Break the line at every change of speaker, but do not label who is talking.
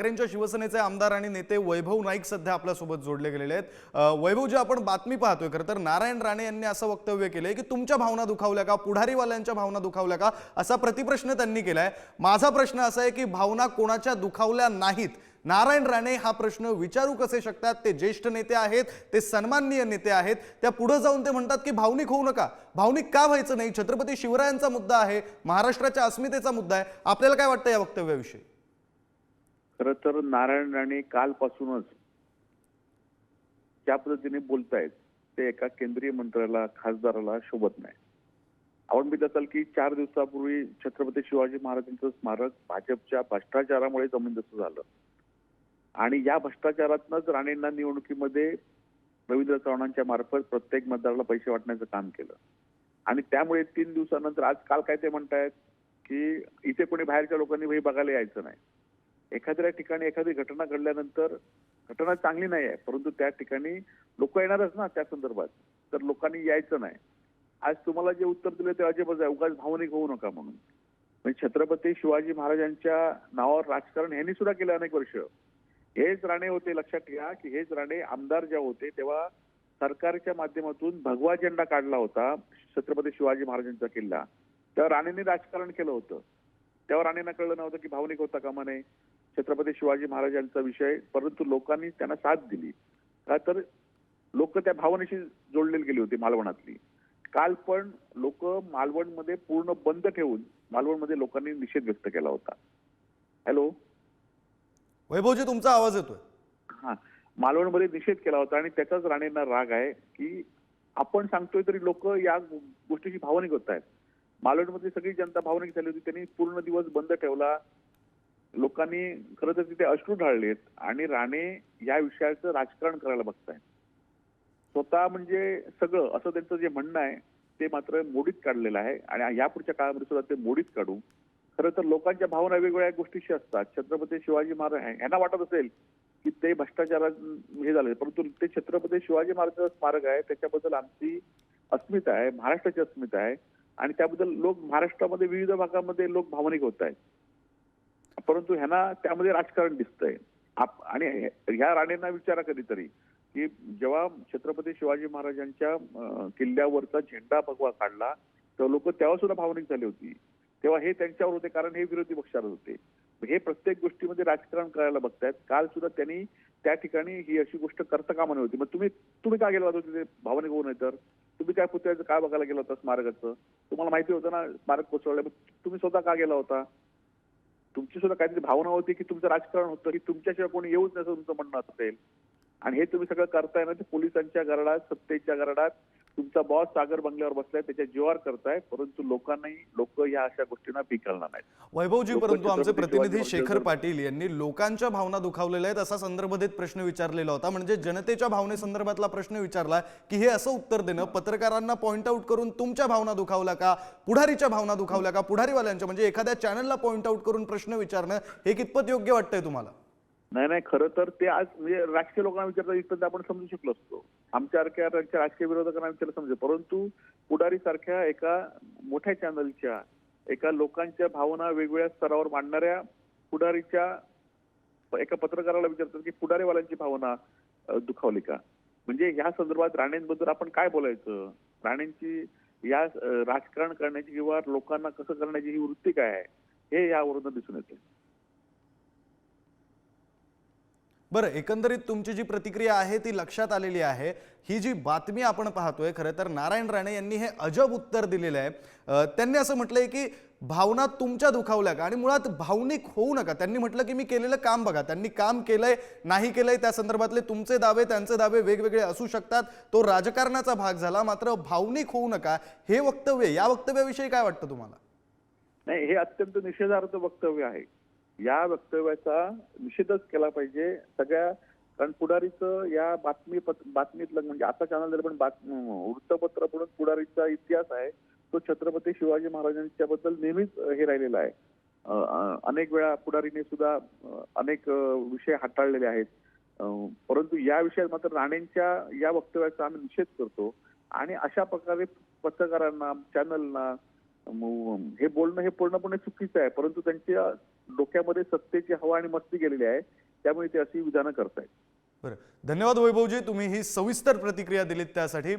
ठाकरेंच्या शिवसेनेचे आमदार आणि नेते वैभव नाईक सध्या आपल्यासोबत जोडले गेलेले आहेत. वैभव जे आपण बातमी पाहतोय खरं तर नारायण राणे यांनी असं वक्तव्य केलंय की तुमच्या भावना दुखावल्या का? पुढारीवाल्यांच्या भावना दुखावल्या का? असा प्रतिप्रश्न त्यांनी केलाय. माझा प्रश्न असा आहे की भावना कोणाच्या दुखावल्या नाहीत? नारायण राणे हा प्रश्न विचारू कसे शकतात? ते ज्येष्ठ नेते आहेत ते सन्माननीय नेते आहेत त्या पुढे जाऊन ते म्हणतात की भावनिक होऊ नका. भावनिक का व्हायचं नाही? छत्रपती शिवरायांचा मुद्दा आहे महाराष्ट्राच्या अस्मितेचा मुद्दा आहे. आपल्याला काय वाटतं या वक्तव्याविषयी?
खर तर नारायण राणे कालपासूनच ज्या पद्धतीने बोलतायत ते एका केंद्रीय मंत्र्याला खासदाराला शोभत नाही आपण मी असाल की चार दिवसापूर्वी छत्रपती शिवाजी महाराजांचं स्मारक भाजपच्या भ्रष्टाचारामुळे जमीनदस्त झालं. आणि या भ्रष्टाचारातनच राणेंना निवडणुकीमध्ये रवींद्र चव्हाणांच्या मार्फत प्रत्येक मतदाराला पैसे वाटण्याचं काम केलं. आणि त्यामुळे तीन दिवसानंतर आज काल काय ते म्हणतायत की इथे कोणी बाहेरच्या लोकांनी वही बघायला यायचं नाही. एखाद्या ठिकाणी एखादी घटना घडल्यानंतर घटना चांगली नाही आहे परंतु त्या ठिकाणी लोक येणारच ना त्या संदर्भात. तर लोकांनी यायचं नाही. आज तुम्हाला जे उत्तर दिले ते अजिबात आहे उगाच भावनिक होऊ नका म्हणून. म्हणजे छत्रपती शिवाजी महाराजांच्या नावावर राजकारण ह्यांनी सुद्धा केलं अनेक वर्ष. हेच राणे होते लक्षात घ्या की हेच राणे आमदार जेव्हा होते तेव्हा सरकारच्या माध्यमातून भगवा झेंडा काढला होता छत्रपती शिवाजी महाराजांचा किल्ला. तेव्हा राणेंनी राजकारण केलं होतं. तेव्हा राणेंना कळलं नव्हतं की भावनिक होता कामा नये. छत्रपती शिवाजी महाराजांचा विषय परंतु लोकांनी त्यांना साथ दिली. का तर लोक त्या भावनेशी जोडलेली गेली होती मालवणातली. काल पण लोक मालवणमध्ये पूर्ण बंद ठेवून मालवणमध्ये लोकांनी निषेध व्यक्त केला होता. हॅलो?
वैभवजी तुमचा आवाज येतोय.
हा. मालवणमध्ये निषेध केला होता आणि त्याचाच राणेंना राग आहे की आपण सांगतोय तरी लोक या गोष्टीची भावनिक होत आहेत. मालवणमधली सगळी जनता भावनिक झाली होती त्यांनी पूर्ण दिवस बंद ठेवला. लोकांनी खरं तर तिथे अश्रू ढाळलेत आणि राणे या विषयाचं राजकारण करायला बघतायत. स्वतः म्हणजे सगळं असं त्यांचं जे म्हणणं आहे ते मात्र मोडीत काढलेलं आहे आणि यापुढच्या काळामध्ये सुद्धा ते मोडीत काढू. खरं तर लोकांच्या भावना वेगवेगळ्या गोष्टीशी असतात. छत्रपती शिवाजी महाराज यांना वाटत असेल की ते भ्रष्टाचारात हे झाले परंतु ते छत्रपती शिवाजी महाराजांचं स्मारक आहे त्याच्याबद्दल आमची अस्मिता आहे महाराष्ट्राची अस्मिता आहे आणि त्याबद्दल लोक महाराष्ट्रामध्ये विविध भागामध्ये लोक भावनिक होत आहेत. परंतु ह्यांना त्यामध्ये राजकारण दिसतंय. आप- आणि ह्या राणेंना विचारा कधीतरी की जेव्हा छत्रपती शिवाजी महाराजांच्या किल्ल्यावरचा झेंडा भगवा काढला तेव्हा लोक तेव्हा सुद्धा भावनिक झाली होती. तेव्हा हे त्यांच्यावर होते कारण हे विरोधी पक्षावर होते. हे प्रत्येक गोष्टीमध्ये राजकारण करायला बघतायत. काल सुद्धा त्यांनी त्या ठिकाणी ही अशी गोष्ट करता कामा नये होती. मग तुम्ही तुम्ही का गेला होता तिथे भावनिक होऊ नये तर? तुम्ही काय पुतळ्याचं काय बघायला गेला होता स्मारकाचं? तुम्हाला माहिती होतं ना स्मारक कोसळलं तुम्ही स्वतः का गेला होता? तुमची सुद्धा काहीतरी भावना होती की तुमचं राजकारण होतं की तुमच्याशिवाय कोणी येऊच नसं तुमचं म्हणणं असेल. आणि हे तुम्ही सगळं करताय ना ते पोलिसांच्या गरडात सत्तेच्या गरडात तुमचा बॉस सागर बंगल्यावर बसलाय त्याच्या जीवावर करताय परंतु लोकांनाही लोक या अशा गोष्टींना पीक घालणार नाहीत.
वैभवजी परंतु आमचे प्रतिनिधी शेखर पाटील यांनी लोकांच्या भावना दुखावलेल्या आहेत असा संदर्भ देत प्रश्न विचारलेला होता. म्हणजे जनतेच्या भावनेसंदर्भातला प्रश्न विचारला की हे असं उत्तर देणं पत्रकारांना पॉइंट आउट करून तुमच्या भावना दुखावल्या का? पुढारीच्या भावना दुखावल्या का? पुढारीवाल्यांच्या म्हणजे एखाद्या चॅनलला पॉइंट आउट करून प्रश्न विचारणं हे कितपत योग्य वाटतंय तुम्हाला?
नाही नाही खरं तर ते आज म्हणजे राजकीय लोकांना विचारता इथं आपण समजू शकलो असतो. आमच्यासारख्या राजकीय विरोधकांना विचारलं समजू परंतु पुढारी सारख्या एका मोठ्या चॅनलच्या एका लोकांच्या भावना वेगवेगळ्या स्तरावर मांडणाऱ्या पुढारीच्या एका पत्रकाराला विचारतात की पुढारीवाल्यांची भावना दुखावली का? म्हणजे ह्या संदर्भात राणेंबद्दल आपण काय बोलायचं? राणेंची या राजकारण करण्याची किंवा लोकांना कसं करण्याची ही वृत्ती काय आहे? हे यावरून दिसून येते.
बरं एकंदरीत तुमची जी प्रतिक्रिया आहे ती लक्षात आलेली आहे. ही जी बातमी आपण पाहतोय खरं तर नारायण राणे यांनी हे अजब उत्तर दिलेलं आहे. त्यांनी असं म्हटलंय की भावना तुमच्या दुखावल्या का? आणि मुळात भावनिक होऊ नका. त्यांनी म्हटलं की मी केलेलं काम बघा. त्यांनी काम केलंय नाही केलंय त्या संदर्भातले तुमचे दावे त्यांचे दावे वेगवेगळे असू शकतात. तो राजकारणाचा भाग झाला मात्र भावनिक होऊ नका. हे वक्तव्य या वक्तव्याविषयी काय वाटतं तुम्हाला?
नाही हे अत्यंत निषेधार्थ वक्तव्य आहे. या वक्तव्याचा निषेधच केला पाहिजे. सगळ्या कारण पुढारीचं या बातमी बातमीतलं म्हणजे आता चॅनल पण बात वृत्तपत्र म्हणून पुढारीचा इतिहास आहे. तो छत्रपती शिवाजी महाराजांच्या बद्दल नेहमीच हे राहिलेला आहे. अनेक वेळा पुढारीने सुद्धा अनेक विषय हाताळलेले आहेत. परंतु या विषयात मात्र राणेंच्या या वक्तव्याचा आम्ही निषेध करतो. आणि अशा प्रकारे पत्रकारांना चॅनलना हे बोलणं हे पूर्णपणे चुकीचं आहे परंतु त्यांच्या डोक्यामध्ये सत्तेची हवा आणि मस्ती गेलेली आहे त्यामुळे ते अशी विधानं करतायत.
बरं. धन्यवाद वैभवजी तुम्ही ही सविस्तर प्रतिक्रिया दिलीत त्यासाठी.